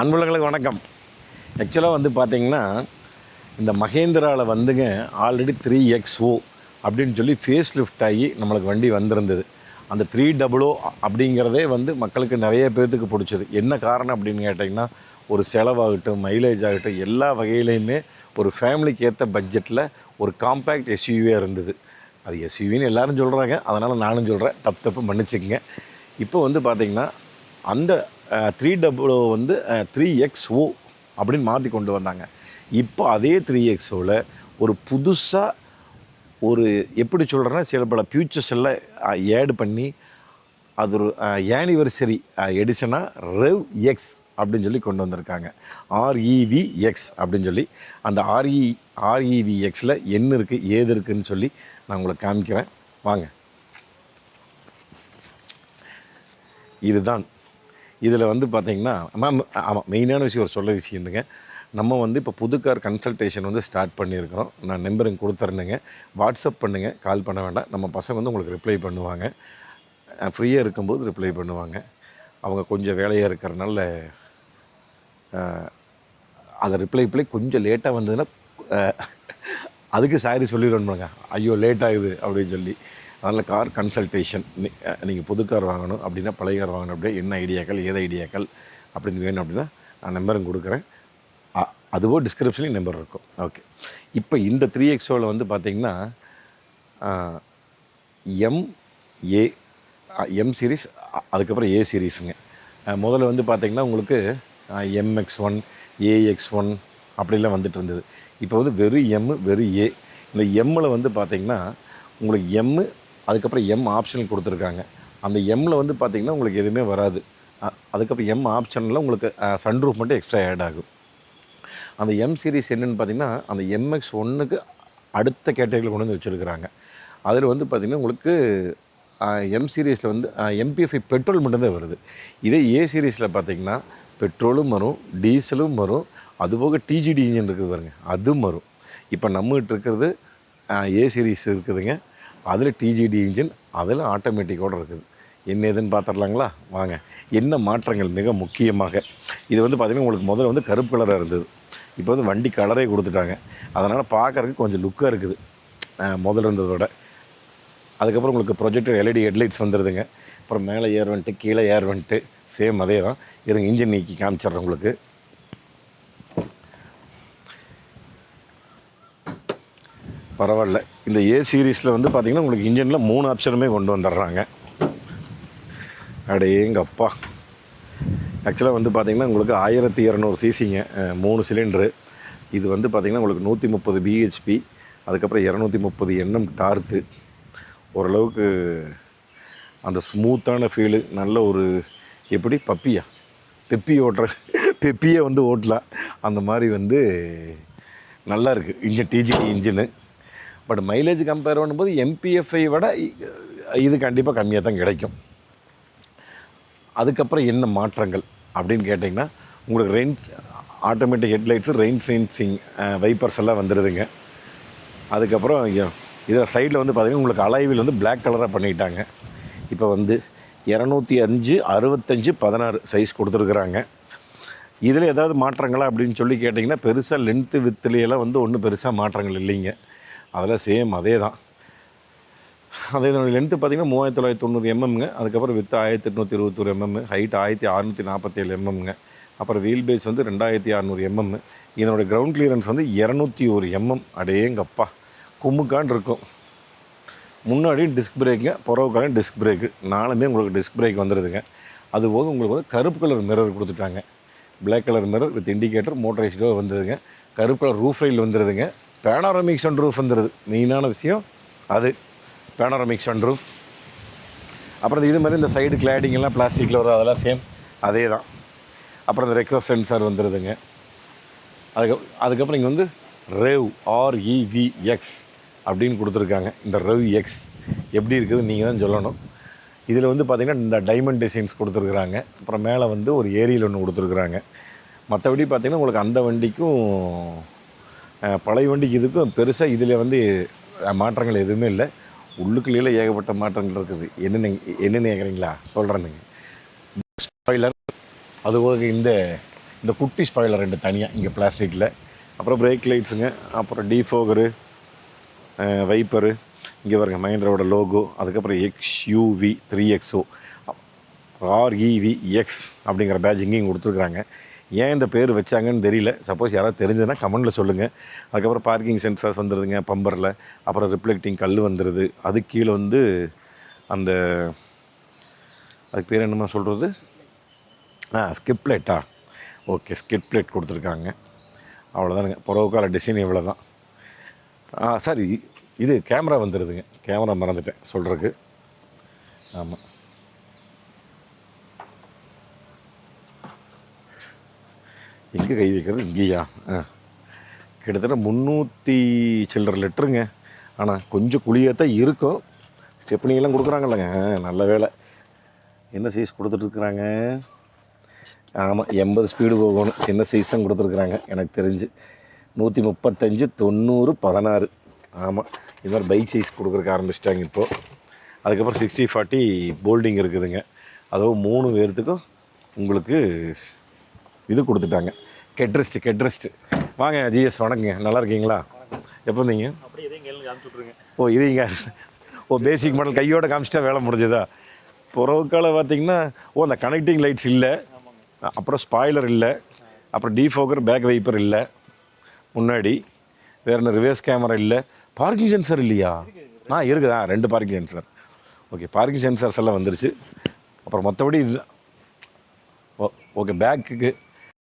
அன்புலங்களுக்கு வணக்கம். ஆக்சுவலாக வந்து பார்த்தீங்கன்னா இந்த மகேந்திராவில் வந்துங்க ஆல்ரெடி த்ரீ எக்ஸ் ஓ அப்படின்னு சொல்லி ஃபேஸ் லிஃப்ட் ஆகி நம்மளுக்கு வண்டி வந்திருந்தது. அந்த த்ரீ டபுள் ஓ அப்படிங்கிறதே வந்து மக்களுக்கு நிறைய பேர்த்துக்கு பிடிச்சது. என்ன காரணம் அப்படின்னு கேட்டிங்கன்னா ஒரு செலவாகட்டும் மைலேஜ் ஆகட்டும் எல்லா வகையிலையுமே ஒரு ஃபேமிலிக்கு ஏற்ற பட்ஜெட்டில் ஒரு காம்பேக்ட் எஸ்யூவியாக இருந்தது. அது எஸ்யூவின்னு எல்லோரும் சொல்கிறாங்க அதனால் நானும் சொல்கிறேன் தப்பு தப்பு மன்னிச்சுக்கங்க. இப்போ வந்து பார்த்திங்கன்னா அந்த த்ரீ டபுள் வந்து த்ரீ எக்ஸ் ஓ அப்படின்னு மாற்றி கொண்டு வந்தாங்க. இப்போ அதே த்ரீ எக்ஸோவில் ஒரு புதுசாக ஒரு எப்படி சொல்கிறேன்னா சில பல ஃபியூச்சர்ஸ் எல்லாம் ஏடு பண்ணி அது ஒரு ஆனிவர்சரி எடிஷனாக ரெவ் எக்ஸ் அப்படின்னு சொல்லி கொண்டு வந்திருக்காங்க. ஆர்இவி எக்ஸ் அப்படின்னு சொல்லி அந்த ஆர்இ ஆர்இவி எக்ஸில் என்ன இருக்குது ஏது இருக்குதுன்னு சொல்லி நான் உங்களுக்கு காமிக்கிறேன். வாங்க. இதுதான். இதில் வந்து பார்த்திங்கன்னா மேம் ஆமாம் மெயினான விஷயம் ஒரு சொல்ல விஷயம்னுங்க நம்ம வந்து இப்போ புது கார் கன்சல்டேஷன் வந்து ஸ்டார்ட் பண்ணியிருக்கிறோம். நான் நம்பருக்கு கொடுத்துருந்தேங்க வாட்ஸ்அப் பண்ணுங்கள் கால் பண்ண வேண்டாம். நம்ம பசங்க வந்து உங்களுக்கு ரிப்ளை பண்ணுவாங்க. ஃப்ரீயாக இருக்கும்போது ரிப்ளை பண்ணுவாங்க. அவங்க கொஞ்சம் வேலையாக இருக்கிறனால அதை ரிப்ளை பிளே கொஞ்சம் லேட்டாக வந்ததுன்னா அதுக்கு சாரி சொல்லிடுவாங்க ஐயோ லேட் ஆகுது அப்படின்னு சொல்லி. அதனால் கார் கன்சல்டேஷன் நீங்கள் புது கார் வாங்கணும் அப்படின்னா பழைய கார் வாங்கணும் அப்படின்னா என்ன ஐடியாக்கள் ஏது ஐடியாக்கள் அப்படின்னு வேணும் அப்படின்னா நான் நம்பரும் கொடுக்குறேன். அ- அதுவோ டிஸ்கிரிப்ஷன்லேயும் நம்பர் இருக்கும். ஓகே இப்போ இந்த த்ரீ எக்ஸோவில் வந்து பார்த்திங்கன்னா எம் ஏ எம் சீரிஸ் அதுக்கப்புறம் ஏ சீரீஸுங்க முதல்ல வந்து பார்த்திங்கன்னா உங்களுக்கு எம்எக்ஸ் ஒன் ஏஎக்ஸ் ஒன் அப்படிலாம் வந்துட்டு இருந்தது. இப்போ வந்து வெறும் எம் வெறும் ஏ இந்த எம்மில் வந்து பார்த்திங்கன்னா உங்களுக்கு எம்மு அதுக்கப்புறம் எம் ஆப்ஷன் கொடுத்துருக்காங்க. அந்த எம்மில் வந்து பார்த்திங்கன்னா உங்களுக்கு எதுவுமே வராது. அதுக்கப்புறம் எம் ஆப்ஷனில் உங்களுக்கு சன்ரூஃப் மட்டும் எக்ஸ்ட்ரா ஆட் ஆகும். அந்த எம் சீரிஸ் என்னென்னு பார்த்தீங்கன்னா அந்த எம்எக்ஸ் ஒன்றுக்கு அடுத்த கேட்டகரியில் கொண்டு வந்து வச்சுருக்கிறாங்க. அதில் வந்து பார்த்திங்கன்னா உங்களுக்கு எம் சீரீஸில் வந்து எம்பிஎஃப்ஐ பெட்ரோல் மட்டும்தான் வருது. இதே ஏ சீரீஸில் பார்த்தீங்கன்னா பெட்ரோலும் வரும் டீசலும் வரும் அதுபோக டிஜிடி இன்ஜின் இருக்குது பாருங்கள் அதுவும் வரும். இப்போ நம்மகிட்ட இருக்கிறது ஏ சீரீஸ் இருக்குதுங்க. அதில் டிஜிடி இன்ஜின் அதில் ஆட்டோமேட்டிக்கோடு இருக்குது. என்ன ஏதுன்னு பார்த்துடலாங்களா வாங்க. என்ன மாற்றங்கள் மிக முக்கியமாக? இது வந்து பார்த்திங்கன்னா உங்களுக்கு முதல்ல வந்து கருப்பு கலராக இருந்தது. இப்போ வந்து வண்டி கலரே கொடுத்துட்டாங்க. அதனால் பார்க்குறதுக்கு கொஞ்சம் லுக்காக இருக்குது. முதல்ல இருந்ததோட அதுக்கப்புறம் உங்களுக்கு ப்ரொஜெக்டர் எல்இடி ஹெட்லைட்ஸ் வந்துடுதுங்க அப்புறம் மேலே ஏர் வந்துட்டு கீழே ஏர் வந்துட்டு சேம் அதே தான் இருங்க இன்ஜின் நீக்கி காமிச்சிட்றேன் உங்களுக்கு. பரவாயில்ல. இந்த ஏ சீரீஸில் வந்து பார்த்திங்கன்னா உங்களுக்கு இன்ஜினில் மூணு ஆப்ஷனுமே கொண்டு வந்துடுறாங்க. அடேங்கப்பா. ஆக்சுவலாக வந்து பார்த்திங்கன்னா உங்களுக்கு ஆயிரத்தி இரநூறு சிசிங்க மூணு சிலிண்ட்ரு இது வந்து பார்த்திங்கன்னா உங்களுக்கு நூற்றி முப்பது பிஹெச்பி அதுக்கப்புறம் இரநூத்தி முப்பது எண்ணம் டார்க்கு ஓரளவுக்கு அந்த ஸ்மூத்தான ஃபீலு நல்ல ஒரு எப்படி பப்பியா? பெப்பி ஓட்டுற பெப்பியை வந்து ஓட்டலாம். அந்த மாதிரி வந்து நல்லா இருக்குது engine TGDi engine but mileage compare பண்ணும்போது எம்பிஎஃப்ஐ விட இது கண்டிப்பாக கம்மியாக தான் கிடைக்கும். அதுக்கப்புறம் என்ன மாற்றங்கள் அப்படின்னு கேட்டிங்கன்னா உங்களுக்கு rain automatic headlights rain sensing wipers எல்லாம் வந்துடுதுங்க அதுக்கப்புறம் இதில் சைடில் வந்து பார்த்திங்கன்னா உங்களுக்கு அலைவில் வந்து பிளாக் கலராக பண்ணிட்டாங்க. இப்போ வந்து இரநூத்தி அஞ்சு அறுபத்தஞ்சு பதினாறு சைஸ் கொடுத்துருக்குறாங்க. இதில் ஏதாவது மாற்றங்களா அப்படின்னு சொல்லி கேட்டிங்கன்னா பெருசாக லென்த்து வித்துலையெல்லாம் வந்து ஒன்றும் பெருசாக மாற்றங்கள் இல்லைங்க. அதெல்லாம் சேம் அதே தான். அதே இதனுடைய லென்த்து பார்த்தீங்கன்னா மூவாயிரத்தி தொள்ளாயிரத்தி தொண்ணூறு எம்எம்ங்க அதுக்கப்புறம் வித்து ஆயிரத்தி எட்நூற்றி இருபத்தொரு எம்எம் ஹைட் ஆயிரத்தி அறநூற்றி நாற்பத்தேழு எம்எம்ங்க அப்புறம் வீல் பேஸ் வந்து ரெண்டாயிரத்தி அறநூறு எம்எம் இதனோட கிரவுண்ட் கிளியரன்ஸ் வந்து இரநூத்தி ஒரு எம்எம் அடேங்கப்பா. கும்முக்கான் இருக்கும். முன்னாடி டிஸ்க் பிரேக்குங்க புறவுக்கான டிஸ்க் பிரேக்கு நாலுமே உங்களுக்கு டிஸ்க் பிரேக் வந்துடுதுங்க அது போக உங்களுக்கு வந்து கருப்பு கலர் மிரர் கொடுத்துட்டாங்க. Black colour mirror with indicator மோட்டரைஸ்டோ வந்துடுதுங்க கருப்பு கலர் ரூஃப் ரைல் வந்துடுதுங்க பேனாரமிக் சன் ரூஃப் மெயினான விஷயம் அது. பேனாரமிக் சன் ரூஃப் அப்புறம் இது மாதிரி இந்த சைடு கிளாடிங்கெல்லாம் பிளாஸ்டிக்கில் வரும் அதெல்லாம் சேம் அதே தான் அப்புறம் இந்த ரெக்வஸ்ட் சென்சார் வந்துடுதுங்க அதுக்கு அதுக்கப்புறம் இங்கே வந்து ரெவ் ஆர்இவிஎக்ஸ் அப்படின்னு கொடுத்துருக்காங்க. இந்த ரெவ் எக்ஸ் எப்படி இருக்குது நீங்கள் தான் சொல்லணும். இதில் வந்து பார்த்திங்கன்னா இந்த டைமண்ட் டிசைன்ஸ் கொடுத்துருக்குறாங்க. அப்புறம் மேலே வந்து ஒரு ஏரியல் ஒன்று கொடுத்துருக்குறாங்க. மற்றபடி பார்த்திங்கன்னா உங்களுக்கு அந்த வண்டிக்கும் பழைய வண்டிக்கு இதுக்கும் பெருசாக இதில் வந்து மாற்றங்கள் எதுவுமே இல்லை. உள்ளுக்குள்ளே ஏகப்பட்ட மாற்றங்கள் இருக்குது. என்னென்ன என்னென்னு கேட்குறீங்களா சொல்கிறேனுங்க ஸ்பாய்லர் அது போக இந்த இந்த குட்டி ஸ்பாய்லர் ரெண்டு தனியாக இங்கே பிளாஸ்டிக்கில் அப்புறம் பிரேக் லைட்ஸுங்க அப்புறம் டீஃபோகரு வைப்பரு இங்கே பாருங்க மஹேந்திராவோட லோகோ அதுக்கப்புறம் X UV three XO REV X அப்படிங்கிற பேட்ச் இங்கேயும் கொடுத்துருக்குறாங்க. ஏன் இந்த பேர் வச்சாங்கன்னு தெரியல. சப்போஸ் யாராவது தெரிஞ்சதுன்னா கமெண்டில் சொல்லுங்கள் அதுக்கப்புறம் பார்க்கிங் சென்சார்ஸ் வந்துடுதுங்க பம்பரில் அப்புறம் ரிஃப்ளெக்டிங் கல் வந்துடுது அது கீழே வந்து அந்த அதுக்கு பேர் என்னமா சொல்கிறது ஆ ஸ்கிப்லெட்டா ஓகே ஸ்கிப் பிளேட் கொடுத்துருக்காங்க. அவ்வளோதானுங்க புறவுக்கால டிசைன் இவ்வளோ தான் ஆ சார் இது கேமரா வந்துடுதுங்க கேமரா மறந்துட்டேன் சொல்கிறதுக்கு ஆமாம் எங்கே கை வைக்கிறது? இங்கேயா? ஆ. கிட்டத்தட்ட முந்நூற்றி சில்லற லிட்டருங்க. ஆனால் கொஞ்சம் குழியாக தான் இருக்கும். ஸ்டெப்னியெல்லாம் கொடுக்குறாங்கல்லங்க. நல்ல வேலை. என்ன சைஸ் கொடுத்துட்ருக்குறாங்க ஆமாம் எண்பது ஸ்பீடு போகணும். சின்ன சைஸ் தான் கொடுத்துருக்குறாங்க எனக்கு தெரிஞ்சு. நூற்றி முப்பத்தஞ்சு தொண்ணூறு பதினாறு. ஆமாம் இது மாதிரி பைக் சைஸ் கொடுக்குறக்கு ஆரம்பிச்சிட்டாங்க இப்போது அதுக்கப்புறம் சிக்ஸ்டி ஃபார்ட்டி போல்டிங் இருக்குதுங்க. அதுவும் மூணு பேர்த்துக்கும் உங்களுக்கு இது கொடுத்துட்டாங்க. கெட்ரெஸ்ட் கெட்ரெஸ்ட் வாங்க ஜிஎஸ் வணக்கங்க. நல்லா இருக்கீங்களா? எப்போ விட்ருங்க ஓ இதுங்க ஓ பேசிக் மாடல் கையோட காமிச்சிட்டா வேலை முடிஞ்சதா? புறவுக்கால பார்த்தீங்கன்னா ஓ அந்த கனெக்டிங் லைட்ஸ் இல்லை. அப்புறம் ஸ்பாய்லர் இல்லை. அப்புறம் டீஃபோக்கர் பேக் வைப்பர் இல்லை. முன்னாடி வேற என்ன ரிவர்ஸ் கேமரா இல்லை. பார்க்கிங் சென்சர் இல்லையா? ஆ இருக்குதா ரெண்டு parking sensor okay parking sensors எல்லாம் வந்துருச்சு. அப்புறம் மற்றபடி இது ஓ ஓகே பேக்குக்கு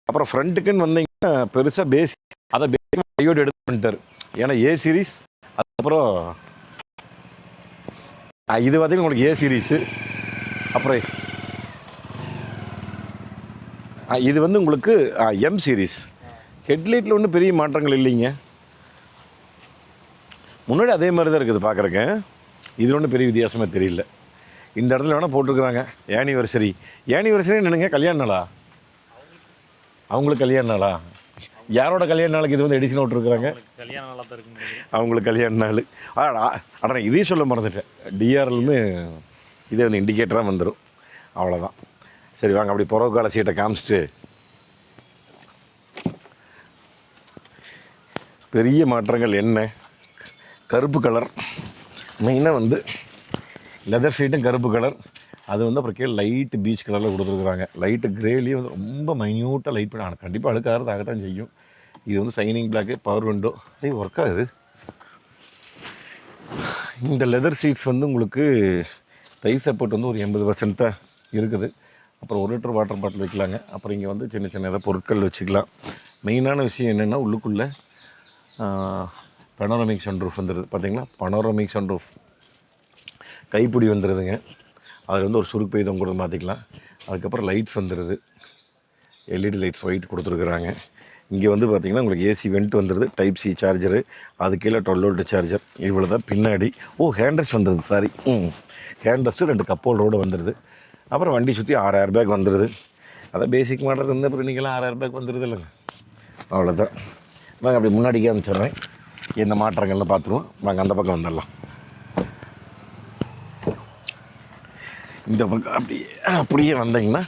அப்புறம் ஃப்ரண்ட்டுக்குன்னு வந்தீங்கன்னா பெருசாக பேசி அதை பேசி கையோடு எடுத்து பண்ணிட்டார். ஏன்னா ஏ சீரிஸ் அதுக்கப்புறம் ஆ, இது பார்த்தீங்கன்னா உங்களுக்கு ஏ சீரீஸு அப்புறம் ஆ, இது வந்து உங்களுக்கு எம் சீரீஸ் ஹெட்லைட்டில் ஒன்றும் பெரிய மாற்றங்கள் இல்லைங்க. முன்னாடி அதே மாதிரி தான் இருக்குது பார்க்குறக்கு. இது ஒன்றும் பெரிய வித்தியாசமாக தெரியல. இந்த இடத்துல வேணால் போட்டிருக்குறாங்க. ஏனிவர்சரி ஏனிவர்சரி என்னங்க? கல்யாண நாளா? அவங்களுக்கு கல்யாண நாளா? யாரோட கல்யாண நாளுக்கு இது வந்து எடிஷன் விட்ருக்குறாங்க உங்களுக்கு கல்யாணம் நல்லா தான் இருக்குன்னு அவங்களுக்கு கல்யாண நாள். அட இதையும் சொல்ல மறந்துட்டேன். டிஆர்எல்னு இதே வந்து இண்டிகேட்டராக வந்துடும் அவ்வளோதான் சரி வாங்க அப்படி புறவு கால சீட்டை காமிச்சிட்டு. பெரிய மாற்றங்கள் என்ன? கருப்பு கலர் மெயினாக வந்து லெதர் சீட்டும் கருப்பு கலர் அது வந்து அப்புறம் கீழே லைட்டு பீச் கலரில் கொடுத்துருக்குறாங்க. லைட்டு கிரேலேயே வந்து ரொம்ப மைன்யூட்டாக லைட் பண்ணி ஆனால் கண்டிப்பாக அழுக்காக ஆகத்தான் செய்யும். இது வந்து சைனிங் பிளாக்கு பவர் விண்டோ அதே ஒர்க் ஆகுது இந்த லெதர் சீட்ஸ் வந்து உங்களுக்கு தை சப்போர்ட் வந்து ஒரு எண்பது பர்சன்ட் தான் இருக்குது. அப்புறம் ஒரு லிட்டர் வாட்டர் பாட்டில் வைக்கலாங்க. அப்புறம் இங்கே வந்து சின்ன சின்ன ஏதாவது பொருட்கள் வச்சுக்கலாம். மெயினான விஷயம் என்னென்னா உள்ளுக்குள்ளே பனோரமிக் சன்ரூஃப் வந்துடுது பார்த்தீங்களா பனோரமிக் சன்ரூஃப் கைப்பிடி வந்துடுதுங்க அதில் வந்து ஒரு சுருக்கு பெய்தம் கூட மாற்றிக்கலாம் அதுக்கப்புறம் லைட்ஸ் வந்துடுது எல்இடி லைட்ஸ் ஒயிட் கொடுத்துருக்குறாங்க. இங்கே வந்து பார்த்திங்கன்னா உங்களுக்கு ஏசி வெண்ட் வந்துடுது டைப் சி சார்ஜரு அது கீழே டுவெல் வோல்ட் சார்ஜர் இவ்வளோ தான் பின்னாடி. ஓ ஹேண்ட்ரஸ்ட் வந்துடுது சாரி ம். ஹேண்ட்ரஸ்ட்டு ரெண்டு கப் ஹோல்டரோடு வந்துடுது அப்புறம் வண்டி சுற்றி ஆறு ஏர் பேக் வந்துடுது அதான் பேசிக் மாடல் இருந்து அப்புறம் இன்றைக்கெல்லாம் ஆறு ஏர் பேக் வந்துடுது இல்லைங்க. அவ்வளோதான் நாங்கள் அப்படி முன்னாடி அனுப்பிச்சிடுறேன். என்ன மாற்றங்கள்லாம் பார்த்துருவோம். நாங்கள் அந்த பக்கம் வந்துடலாம். இந்த பக்கம் அப்படியே அப்படியே வந்தீங்கன்னா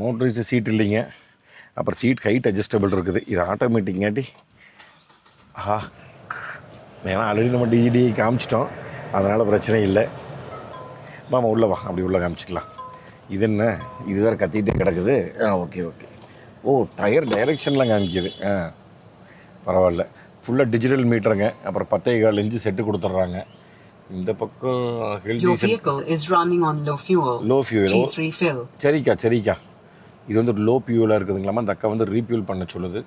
மோட்டரிஸ் சீட் இல்லைங்க. அப்புறம் சீட் ஹைட் அட்ஜஸ்டபிள் இருக்குது. இது ஆட்டோமேட்டிக்காட்டி ஆஹா ஏன்னா ஆல்ரெடி நம்ம டிஜிடி காமிச்சிட்டோம். அதனால் பிரச்சனை இல்லை. மாமா உள்ளே வா. அப்படி உள்ளே காமிச்சிக்கலாம். இது என்ன? இது வேறு கத்திகிட்டே கிடக்குது. ஆ ஓகே ஓகே ஓ டயர் டைரெக்ஷன்லாம் காமிக்குது. ஆ பரவாயில்ல. ஃபுல்லாக டிஜிட்டல் மீட்டருங்க அப்புறம் பத்தே கால் இன்ச்சு செட்டு கொடுத்துட்றாங்க. இந்த பக்கம் health Your vehicle is running on low fuel. Low fuel Please refill. சரிக்கா சரிக்கா. இது வந்து லோ பியூலாக இருக்குதுங்களாமா? அந்த அக்கா வந்து ரீபியூல் பண்ண சொல்லுது.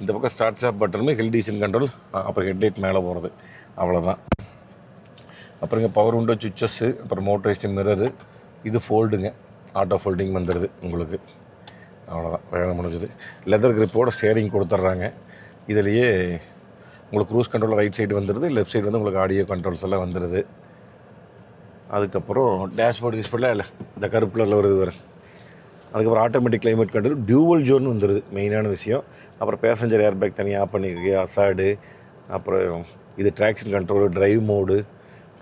இந்த பக்கம் ஸ்டார்ட் ஸ்டாப் பட்டனுமே ஹில் டீசன் கண்ட்ரோல் அப்புறம் ஹெட்லைட் மேலே போகிறது அவ்வளோதான் அப்புறம் இங்கே பவர் விண்டோ சுவிச்சஸ்ஸு அப்புறம் மோட்டரைஸ்டு மிரரு இது ஃபோல்டுங்க ஆட்டோ ஃபோல்டிங் வந்துடுது உங்களுக்கு. அவ்வளோதான் வேலை முடிஞ்சது. லெதர் கிரிப்போட ஸ்டேரிங் கொடுத்துட்றாங்க இதுலேயே உங்களுக்கு க்ரூஸ் கண்ட்ரோல் ரைட் சைடு வந்துடுது லெஃப்ட் சைடு வந்து உங்களுக்கு ஆடியோ கண்ட்ரோல்ஸ் எல்லாம் வந்துடுது அதுக்கப்புறம் டேஷ்போர்டு டிஸ்பிளே இல்லை இந்த கருப்பு கலரில் வருது வரும் அதுக்கப்புறம் automatic climate control dual zone வந்துடுது மெயினான விஷயம். அப்புறம் பேசஞ்சர் ஏர்பேக் தனியாக ஆஃப் பண்ணியிருக்கு அசாடு அப்புறம் இது traction control drive mode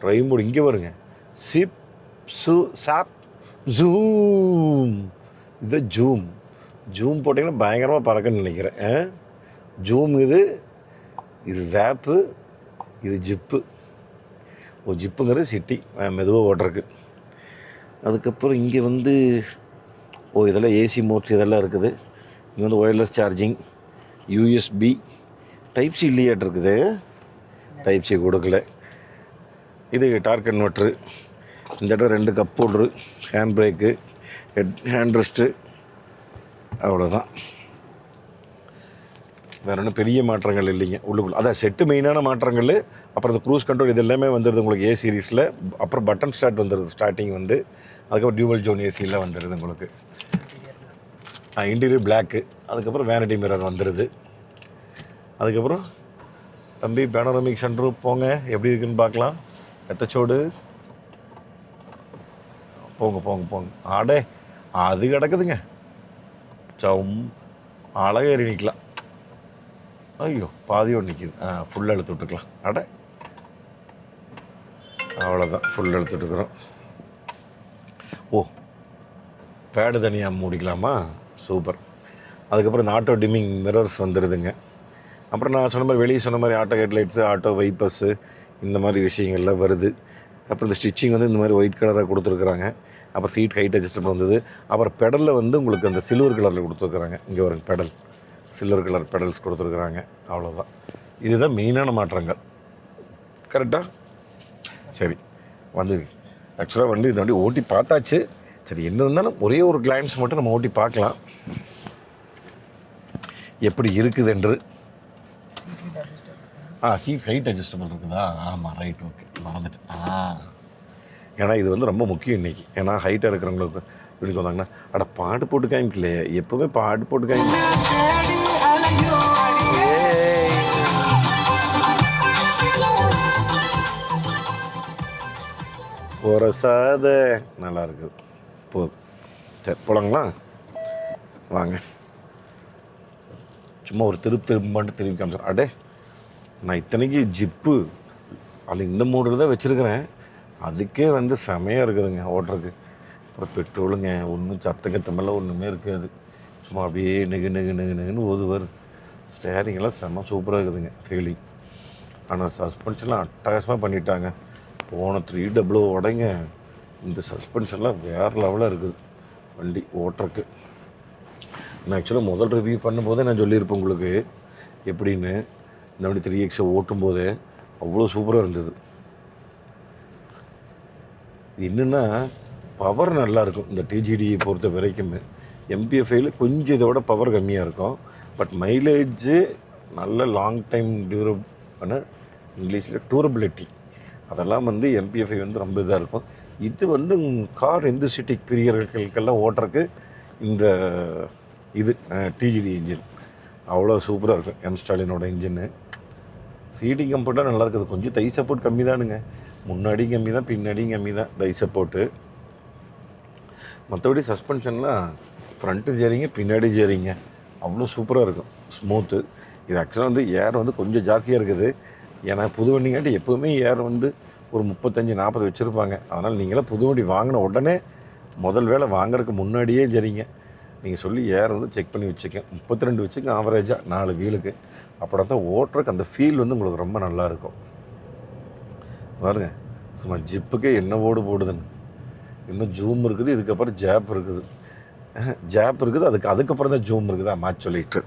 drive mode இங்கே வருங்க சிப் சு சாப் ஜூம் இது ஜூம் ஜூம் போட்டிங்கன்னா பயங்கரமாக பறக்குன்னு நினைக்கிறேன். ஜூம் இது இது ஜாப்பு இது ஜிப்பு ஓ ஜிப்புங்கிறது சிட்டி மெதுவாக ஓட்டுறக்கு அதுக்கப்புறம் இங்கே வந்து ஓ இதெல்லாம் ஏசி மோட்ஸ் இதெல்லாம் இருக்குது. இங்கே வந்து wireless charging USB type C இல்லையாட்டு இருக்குது. டைப் சி கொடுக்கல. இது டார்க் கன்வெர்ட்ரு இந்த இடம் ரெண்டு cup holder hand brake head hand rest அவ்வளோதான் வேறு ஒன்றும் பெரிய மாற்றங்கள் இல்லைங்க. உள்ளுக்குள்ள. அதான் செட்டு மெயினான மாற்றங்கள் அப்புறம் இந்த க்ரூஸ் கண்ட்ரோல் இது எல்லாமே வந்துடுது உங்களுக்கு ஏ சீரீஸில் அப்புறம் பட்டன் ஸ்டார்ட் வந்துடுது ஸ்டார்டிங் வந்து. அதுக்கப்புறம் டியூவல் ஜோன் ஏசியில் வந்துடுது உங்களுக்கு. இன்டீரியர் பிளாக்கு அதுக்கப்புறம் வேனிட்டி மிரர் வந்துடுது அதுக்கப்புறம் தம்பி பேனரமிக் சென்டர் போங்க. எப்படி இருக்குன்னு பார்க்கலாம். எத்தச்சோடு போங்க போங்க போங்க. ஆடே அது கிடக்குதுங்க. சம் அழகாக ஏறி நிற்கலாம் ஐயோ பாதியோடு நிற்கிது ஆ ஃபுல் எழுத்து விட்டுக்கலாம். அட. அவ்வளோதான் ஃபுல் எழுத்து விட்டுக்கிறோம். ஓ பேடு தனியாக மூடிக்கலாமா? சூப்பர். அதுக்கப்புறம் இந்த ஆட்டோ டிம்மிங் மிரர்ஸ் வந்துடுதுங்க அப்புறம் நான் சொன்ன மாதிரி வெளியே சொன்ன மாதிரி ஆட்டோ ஹெட்லைட்ஸு ஆட்டோ வைப்பர்ஸு இந்த மாதிரி விஷயங்கள்லாம் வருது. அப்புறம் இந்த ஸ்டிச்சிங் வந்து இந்த மாதிரி ஒயிட் கலராக கொடுத்துருக்குறாங்க. அப்புறம் சீட் ஹைட் அட்ஜஸ்ட்மெண்ட் வந்தது. அப்புறம் பெடலில் வந்து உங்களுக்கு அந்த சில்வர் கலரில் கொடுத்துருக்குறாங்க. இங்கே ஒரு பெடல் சில்வர் கலர் பெடல்ஸ் கொடுத்துருக்குறாங்க. அவ்வளோதான் இதுதான் மெயினான மாற்றங்கள். கரெக்டாக சரி. வந்து ஆக்சுவலாக வந்து இந்த வண்டி ஓட்டி பார்த்தாச்சு. சரி என்ன இருந்தாலும் ஒரே ஒரு கிளைண்ட்ஸ் மட்டும் நம்ம ஓட்டி பார்க்கலாம். எப்படி இருக்குது என்று ஆ சீட் ஹைட் அட்ஜஸ்டபிள் இருக்குதா? ஆமாம் ரைட் ஓகே மறந்துட்டு ஆ. ஏன்னா இது வந்து ரொம்ப முக்கியம் இன்றைக்கி ஏன்னா ஹைட்டாக இருக்கிறவங்களுக்கு இப்படி வந்தாங்கன்னா அட பாட்டு போட்டு காமிக்கலையே எப்போவுமே பாட்டு போட்டு காமிக்கல உரசாத நல்லா இருக்குது போதும். சரி போலாங்களா? வாங்க. சும்மா ஒரு திருப்பு திரும்பான்ட்டு மட்டும் திரும்பி காமிச்சேன் அடே நான் இத்தனைக்கு ஜிப்பு அது இந்த மூடில் தான் வச்சுருக்கிறேன். அதுக்கே வந்து செமையாக இருக்குதுங்க ஓட்டுறதுக்கு. அப்புறம் பெட்ரோலுங்க ஒன்றும் சத்த கத்தமெல்லாம் ஒன்றுமே இருக்காது. சும்மா அப்படியே நெகு நெகு நெகு நெகுன்னு ஓதுவார் ஸ்டேரிங்கெல்லாம் செம்ம சூப்பராக இருக்குதுங்க ஃபீலிங் ஆனால் சஸ்பென்ஷன்லாம் அட்டகாசமாக பண்ணிட்டாங்க. போன த்ரீ டபுள் உடைங்க. இந்த சஸ்பென்ஷன்லாம் வேறு லெவலில் இருக்குது. வண்டி ஓட்டுறக்கு நான் ஆக்சுவலாக முதல் ரிவ்யூ பண்ணும்போதே நான் சொல்லியிருப்பேன் உங்களுக்கு. எப்படின்னு? இந்த வண்டி த்ரீ எக்ஸை ஓட்டும் போதே அவ்வளோ சூப்பராக இருந்தது. என்னென்னா பவர் நல்லா இருக்கும். இந்த டிஜிடியை பொறுத்த வரைக்குமே. எம்பிஎஃப்ஐயில் கொஞ்சம் இதோட பவர் கம்மியாக இருக்கும். பட் மைலேஜு நல்ல லாங் டைம் டியூரப் பண்ண இங்கிலீஷில் டூரபிலிட்டி அதெல்லாம் வந்து எம்பிஎஃப்ஐ வந்து ரொம்ப இதாக இருக்கும். இது வந்து கார் இந்துசிட்டிக் பிரியர்களுக்கெல்லாம் ஓட்டுறக்கு இந்த இது டிஜிடி இன்ஜின் அவ்வளோ சூப்பராக இருக்கும். எம் ஸ்டாலினோட இன்ஜின்னு சீட்டிங் கம்ஃபர்ட்டாக நல்லா இருக்குது. கொஞ்சம் தை சப்போர்ட் கம்மி தானுங்க முன்னாடியும் கம்மி தான் பின்னாடியும் கம்மி தான் தை சப்போர்ட்டு மற்றபடி சஸ்பென்ஷன்லாம் ஃப்ரண்ட்டு சரிங்க பின்னாடி சரிங்க அவ்வளோ சூப்பராக இருக்கும். ஸ்மூத்து இது ஆக்சுவலாக வந்து ஏர் வந்து கொஞ்சம் ஜாஸ்தியாக இருக்குது. ஏன்னா புது வண்டிங்காட்டி எப்போவுமே ஏர் வந்து ஒரு முப்பத்தஞ்சு நாற்பது வச்சுருப்பாங்க. அதனால் நீங்களாம் புது வண்டி வாங்கின உடனே முதல் வேலை வாங்குறதுக்கு முன்னாடியே சரிங்க. நீங்கள் சொல்லி ஏர் வந்து செக் பண்ணி வச்சுக்க முப்பத்தி ரெண்டு வச்சுக்க ஆவரேஜாக நாலு வீலுக்கு. அப்புறம் தான் ஓட்டுறதுக்கு அந்த ஃபீல் வந்து உங்களுக்கு ரொம்ப நல்லா இருக்கும். பாருங்க சும்மா ஜிப்புக்கே என்ன ஓடு போடுதுன்னு. இன்னும் ஜூம் இருக்குது இதுக்கப்புறம் ஜாப் இருக்குது. ஜாப் இருக்குது அதுக்கு அதுக்கப்புறம் தான் ஜூம் இருக்குதா? மாற்றி சொல்லிட்டு.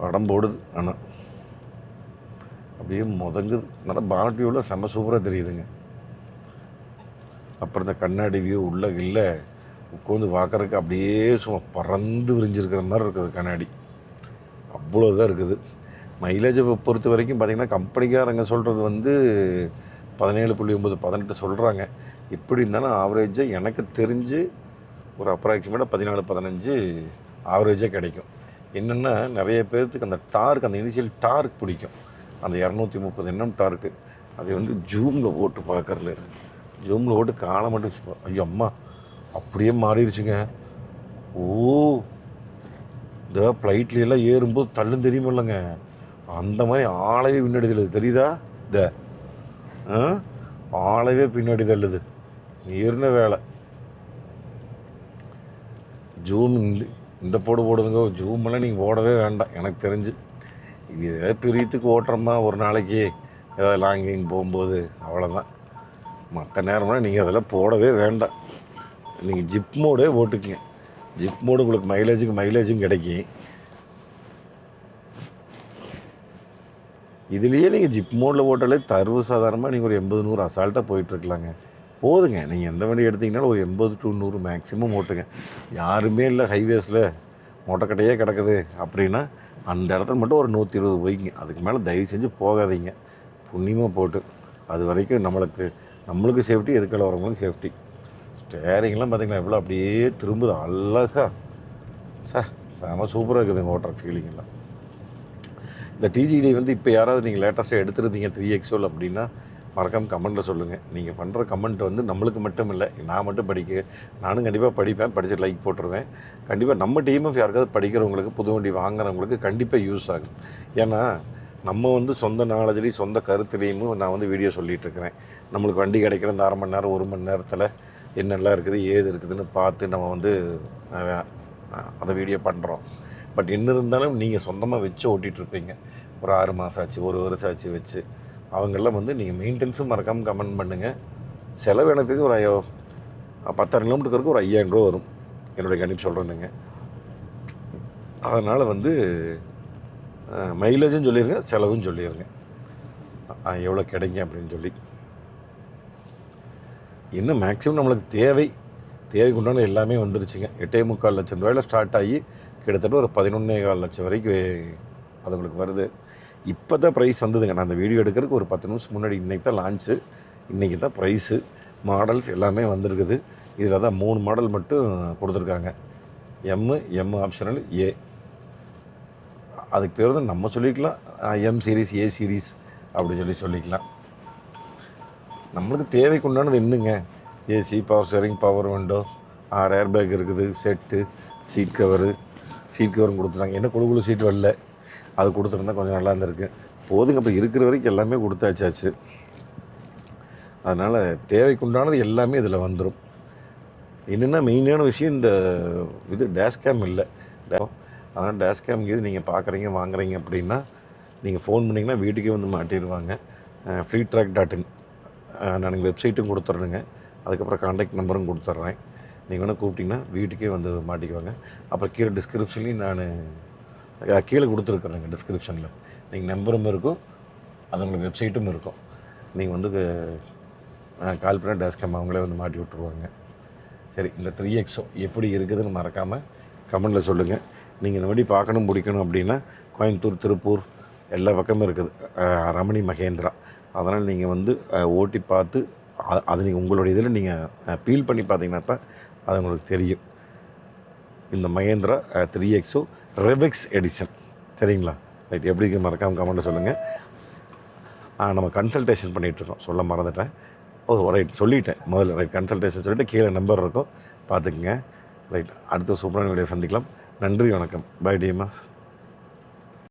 படம் போடுது ஆனால் அப்படியே முதங்குது நல்லா பானட் வியூவில் செம்ம சூப்பராக தெரியுதுங்க. அப்புறம் இந்த கண்ணாடி வியூ உள்ள இல்லை உட்காந்து பார்க்குறக்கு அப்படியே சும்மா பறந்து விரிஞ்சிருக்கிற மாதிரி இருக்குது கண்ணாடி. அவ்வளோதான் இருக்குது. மைலேஜை பொறுத்த வரைக்கும் பார்த்திங்கன்னா கம்பெனிக்காரங்க சொல்கிறது வந்து பதினேழு புள்ளி ஒம்பது பதினெட்டு சொல்கிறாங்க எப்படி இருந்தாலும் ஆவரேஜாக எனக்கு தெரிஞ்சு ஒரு அப்ராக்சிமேட்டாக பதினாலு பதினஞ்சு ஆவரேஜாக கிடைக்கும். என்னென்னா நிறைய பேர்த்துக்கு அந்த டார்க் அந்த இனிஷியல் டார்க் பிடிக்கும். அந்த இரநூத்தி முப்பது எண்ணம் டார்க்கு அதை வந்து ஜூமில் ஓட்டு பார்க்கறல ஜூமில் ஓட்டு காண மட்டும் ஐயோ அம்மா அப்படியே மாறிடுச்சுங்க. ஓ இந்த ஃப்ளைட்ல எல்லாம் ஏறும்போது தள்ளும் தெரியுமில்லங்க. அந்த மாதிரி ஆளவே பின்னாடி தள்ளுது. தெரியுதா? இந்த ஆ? ஆளவே பின்னாடி தள்ளுது. ஏறின வேலை. ஜூம் இந்த இந்த போடு போடுதுங்க. ஜூமெல்லாம் நீங்கள் ஓடவே வேண்டாம். எனக்கு தெரிஞ்சு. இது ஏதாவது பிரியத்துக்கு ஓட்டுறோமா ஒரு நாளைக்கு. ஏதாவது லாங்கிங் போகும்போது அவ்வளோதான் மற்ற நேரம்னா நீங்கள் அதெல்லாம் போடவே வேண்டாம். நீங்கள் ஜிப் மோடே ஓட்டுக்குங்க ஜிப் மோடு உங்களுக்கு மைலேஜுக்கு மைலேஜும் கிடைக்கும். இதுலேயே நீங்கள் ஜிப் மோடில் ஓட்டாலே தர்வு சாதாரணமாக நீங்கள் ஒரு எண்பது நூறு அசால்ட்டாக போயிட்டுருக்கலாங்க போதுங்க. நீங்கள் எந்த வண்டி எடுத்திங்கனாலும் ஒரு எண்பது டு நூறு மேக்ஸிமம் ஓட்டுங்க. யாருமே இல்லை ஹைவேஸில் மொட்டைக்கட்டையே கிடக்குது அப்படின்னா அந்த இடத்துல மட்டும் ஒரு நூற்றி இருபது போய்க்குங்க. அதுக்கு மேலே தயவு செஞ்சு போகாதீங்க. புண்ணியமாக போட்டு அது வரைக்கும் நம்மளுக்கு நம்மளுக்கு சேஃப்டி இருக்கல வரவங்களுக்கு சேஃப்டி ஸ்டேரிங்லாம் பார்த்தீங்கன்னா எவ்வளோ அப்படியே திரும்புது. அழகா. சார் செம சூப்பராக இருக்குதுங்க ஓட்டுற ஃபீலிங்கெல்லாம் இந்த டிஜிடி வந்து இப்போ யாராவது நீங்கள் லேட்டஸ்ட்டாக எடுத்துருந்தீங்க த்ரீ எக்ஸோல் அப்படின்னா மறக்காம கமெண்ட்டில் சொல்லுங்கள் நீங்கள் பண்ணுற கமெண்ட் வந்து நம்மளுக்கு மட்டும் இல்லை நான் மட்டும் படிக்க நானும் கண்டிப்பாக படிப்பேன். படித்து லைக் போட்டுருவேன். கண்டிப்பாக நம்ம டீமும் யாருக்காவது படிக்கிறவங்களுக்கு புது வண்டி வாங்குறவங்களுக்கு கண்டிப்பாக யூஸ் ஆகும். ஏன்னா நம்ம வந்து சொந்த நாலேஜ்லேயும் சொந்த கருத்துலேயும் நான் வந்து வீடியோ சொல்லிகிட்டு இருக்கிறேன். நம்மளுக்கு வண்டி கிடைக்கிற இந்த அரை மணி நேரம் ஒரு மணி நேரத்தில் என்னெல்லாம் இருக்குது ஏது இருக்குதுன்னு பார்த்து நம்ம வந்து அதை வீடியோ பண்ணுறோம் பட் என்ன இருந்தாலும் நீங்கள் சொந்தமாக வச்சு ஓட்டிகிட்டு இருப்பீங்க. ஒரு ஆறு மாதம் ஆச்சு ஒரு வருஷம் ஆச்சு வச்சு. அவங்கெல்லாம் வந்து நீங்கள் மெயின்டெனன்ஸும் மறக்காமல் கமெண்ட் பண்ணுங்கள் செலவு எனக்கு ஒரு ஐயோ பத்தாயிரம் கிலோமீட்டருக்கு ஒரு ஐயாயிரம் ரூபா வரும். என்னுடைய கணிப்பு சொல்கிறேனுங்க அதனால் வந்து மைலேஜும் சொல்லிடுங்க செலவும் சொல்லிடுங்க எவ்வளோ கிடைக்கும் அப்படின்னு சொல்லி. இன்னும் மேக்ஸிமம் நம்மளுக்கு தேவை. தேவைக்கு உண்டான எல்லாமே வந்துருச்சுங்க. எட்டே முக்கால் லட்சம் ரூபாயில் ஸ்டார்ட் ஆகி கிட்டத்தட்ட ஒரு பதினொன்னே கால் லட்சம் வரைக்கும் அது உங்களுக்கு வருது. இப்போ தான் ப்ரைஸ் வந்ததுங்க. நான் அந்த வீடியோ எடுக்கிறதுக்கு ஒரு பத்து நிமிஷம் முன்னாடி இன்றைக்கி தான் லான்ச்சு இன்றைக்கி தான் ப்ரைஸு மாடல்ஸ் எல்லாமே வந்திருக்குது. இதில் தான் மூணு மாடல் மட்டும் கொடுத்துருக்காங்க. எம்மு எம் ஆப்ஷனல் ஏ அதுக்கு பேர் வந்து நம்ம சொல்லிக்கலாம். எம் சீரிஸ் ஏ சீரிஸ் அப்படின்னு சொல்லி சொல்லிக்கலாம். நம்மளுக்கு தேவைக்கு உண்டானது என்னங்க? AC power steering power window ஆறு ஏர் பேக் இருக்குது செட்டு சீட் கவரு சீட் கவரும் கொடுத்துட்டாங்க. என்ன குழு குழு சீட் வரல? அது கொடுத்துருந்தா கொஞ்சம் நல்லா இருந்திருக்கு. போதுங்க இப்போ இருக்கிற வரைக்கும் எல்லாமே கொடுத்தாச்சாச்சு. அதனால் தேவைக்குண்டானது எல்லாமே இதில் வந்துடும் என்னென்னா மெயினான விஷயம் இந்த இது டேஷ் கேம் இல்லை. அதனால் டேஷ் கேம் இது நீங்கள் பார்க்குறீங்க வாங்குறீங்க அப்படின்னா நீங்கள் ஃபோன் பண்ணிங்கன்னா வீட்டுக்கே வந்து மாட்டிடுவாங்க. ஃப்ரீ ட்ராக் டாட் இன் நான் வெப்சைட்டும் கொடுத்துட்றேங்க அதுக்கப்புறம் காண்டாக்ட் நம்பரும் கொடுத்துட்றேன் நீங்கள் வேணால் கூப்பிட்டிங்கன்னா வீட்டுக்கே வந்து மாட்டிக்குவாங்க. அப்புறம் கீழே டிஸ்கிரிப்ஷன்லேயும் நான் கீழே கொடுத்துருக்குறேங்க டிஸ்கிரிப்ஷனில் நீங்கள் நம்பரும் இருக்கும் அது உங்களுக்கு வெப்சைட்டும் இருக்கும். நீங்கள் வந்து கால் பண்ண டேஸ்கம் அவங்களே வந்து மாட்டி விட்ருவாங்க சரி இந்த த்ரீ எக்ஸோ எப்படி இருக்குதுன்னு மறக்காமல் கமெண்டில் சொல்லுங்கள் நீங்கள் இந்த மாதிரி பார்க்கணும் பிடிக்கணும் அப்படின்னா கோயம்புத்தூர் திருப்பூர் எல்லா பக்கமும் இருக்குது. ரமணி மகேந்திரா. அதனால் நீங்கள் வந்து ஓட்டி பார்த்து அது நீங்கள் உங்களுடைய இதில் நீங்கள் ஃபீல் பண்ணி பார்த்தீங்கன்னா தான் அது உங்களுக்கு தெரியும். இந்த Mahindra three XO REVX edition சரிங்களா? ரைட் எப்படி மறக்காமல் கமெண்ட்டில் சொல்லுங்கள் நம்ம கன்சல்டேஷன் பண்ணிகிட்ருக்கோம் சொல்ல மறந்துட்டேன். ஓ ரைட் சொல்லிட்டேன். முதல்ல ரைட் கன்சல்டேஷன் சொல்லிவிட்டு கீழே நம்பர் இருக்கும். பார்த்துக்குங்க. ரைட் அடுத்த சூப்பரான வீடியோ சந்திக்கலாம். நன்றி வணக்கம். By TMS